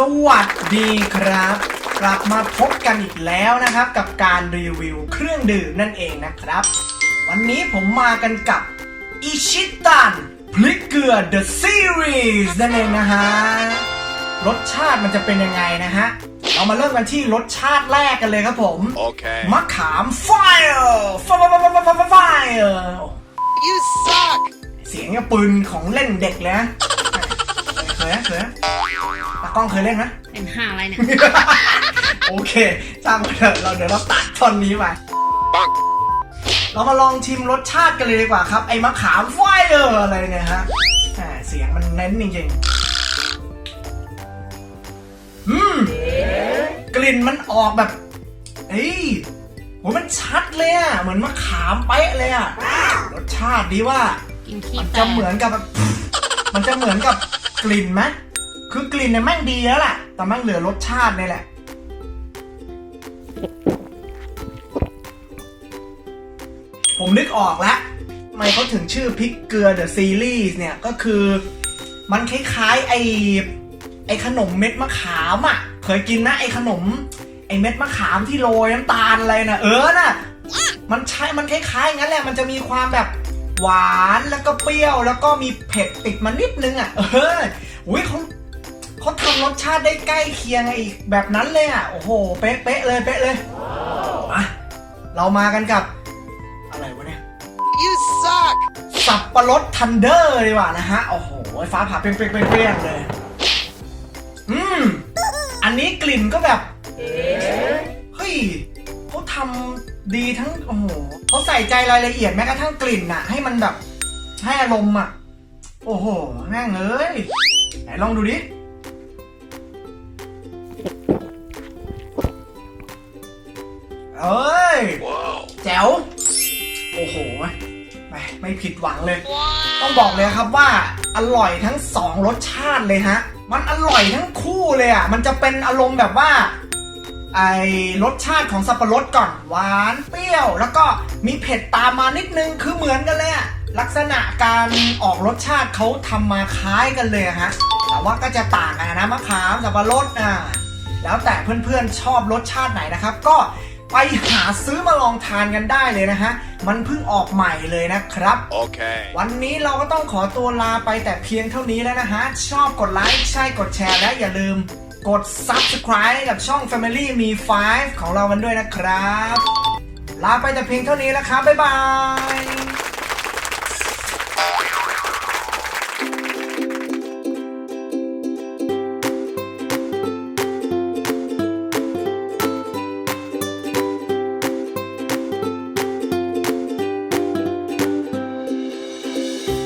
สวัสดีครับ กลับมาพบกันอีกแล้วนะครับ กับการรีวิวเครื่องดื่มนั่นเองนะครับ วันนี้ผมมากันกับอิชิตันพริกเกลือ The Series นั่นเองนะฮะ รสชาติมันจะเป็นยังไงนะฮะ เรามาเริ่มกันที่รสชาติแรกกันเลยครับผม Okay. มะขามไฟไฟไฟไฟไฟไฟไฟ You suck! เสียงกับปืนของเล่นเด็กเลยนะ เคยนะเคยนะตากล้องเคยเล่นไหมเป็นห่าอะไรเนี่ย โอเคจ้างมาเถอะเราเดี๋ยวเราตัดท่อนนี้ไป Bonk. เรามาลองชิมรสชาติกันเลยดีกว่าครับ ไอ้มะขามไฟเอออะไรเนี่ยฮะแหมเสียงมันเน้นจริงๆอืมกลิ่นมันออกแบบเอ้ยโหมันชัดเลยอะเหมือนมะขามเป๊ะเลยอะรสชาติดีว่ากินขี้มันแตจะกเหมือนกับแบบมันจะเหมือนกับ กลิ่นไหมคือกลิ่นเนี่ยแม่งดีแล้วแหละแต่แม่งเหลือรสชาตินี่แหละ ผมนึกออกแล้วทำไมเขาถึงชื่อพริกเกลือเดอะซีรีส์เนี่ยก็คือ มันคล้ายๆไอไอขนมเม็ดมะขามอะ เคยกินนะไอขนม ไอเม็ดมะขามที่โรยน้ำตาลอะไรนะเออน่ะ มันใช่มันคล้ายๆงั้นแหละ มันจะมีความแบบ หวานแล้วก็เปรี้ยวแล้วก็มีเผ็ดติดมานิดนึงอะ เอออุ้ยเขาเขาทำรสชาติได้ใกล้เคียงไอ้แบบนั้นเลยอะ โอ้โห เป๊ะเป๊ะเลยเป๊ะเลยมาเรามากันกับ อะไรวะเนี่ย You suck! สับปะรดทันเดอร์ดีกว่านะฮะ โอ้โห ฟ้าผ่าเปรี้ยงเปรี้ยงเปรี้ยงเปรี้ยงเลย อืม อันนี้กลิ่นก็แบบ เฮ้ยเขาทำ ดีทั้งโอ้โหเขาใส่ใจรายละเอียดแม้กระทั่งกลิ่นน่ะ ให้มันแบบให้อารมณ์อะ โอ้โหแม่งเอ้ยไหนลองดูดิเอ้ยแจ๋วโอ้โหไม่ไม่ผิดหวังเลย ต้องบอกเลยครับว่าอร่อยทั้งสองรสชาติเลยฮะ มันอร่อยทั้งคู่เลยอะ มันจะเป็นอารมณ์แบบว่า ไอรสชาติของสับปะรดก่อนหวานเปรี้ยว แล้วก็มีเผ็ดตามมานิดนึงคือเหมือนกันเลยอะลักษณะการออกรสชาติเขาทำมาคล้ายกันเลยอะฮะแต่ว่าก็จะต่างกันนะมะขามสับปะรดอะแล้วแต่เพื่อนๆชอบรสชาติไหนนะครับ ก็ไปหาซื้อมาลองทานกันได้เลยนะฮะ มันเพิ่งออกใหม่เลยนะครับ Okay. วันนี้เราก็ต้องขอตัวลาไปแต่เพียงเท่านี้แล้วนะฮะ ชอบกดไลค์ ใช่กดแชร์และอย่าลืม กด Subscribe กับช่อง Family มี 5 ของเรากันด้วยนะครับ ลาไปแต่เพียงเท่านี้แล้วครับ บ๊ายบาย